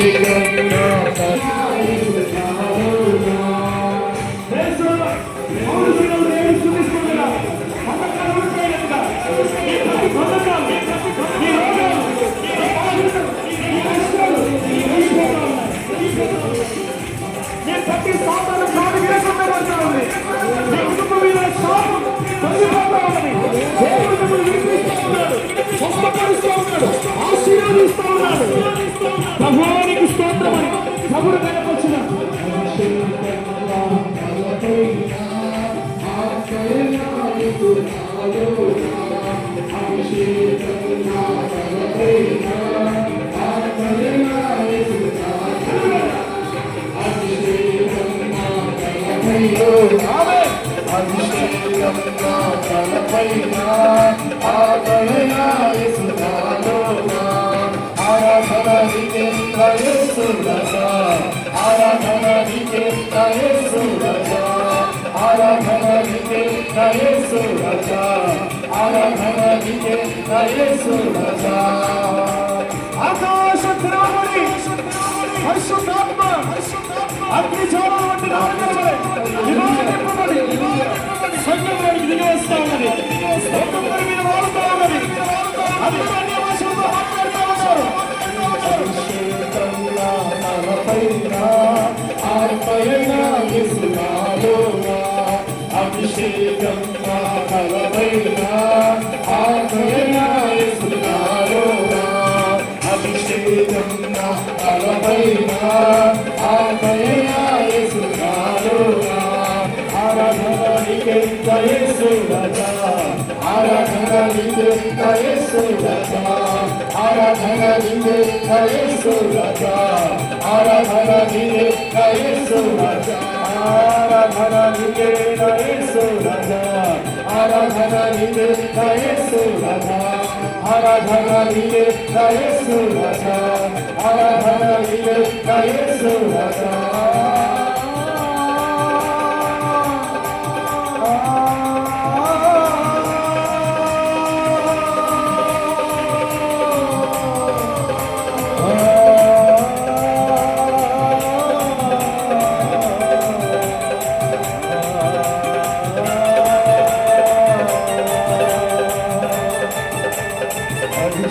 Hare Krishna ఆకాశ ద్రావణి పరిశుద్ధాత్మ అగ్నిజాలం వంటి రావణ సంఘంలోకి దిగి వస్తా ఉన్నది ఒక్కొక్కరి మీద వాడుతా ఉన్నది అందరూ అన్య భాషలతో మాట్లాడుతూ ఉన్నారు అభిషేకం కలవైన ఆత్మయన యేసునాలోనా అభిషేకం కలవైన Yesu Raja, Aradhana Linde, Yesu Raja, Aradhana Linde, Yesu Raja, Aradhana Linde, Yesu Raja, Aradhana Linde, Yesu Raja, Aradhana Linde, Yesu Raja, Aradhana Linde, Yesu Raja, Aradhana Linde, Yesu Raja.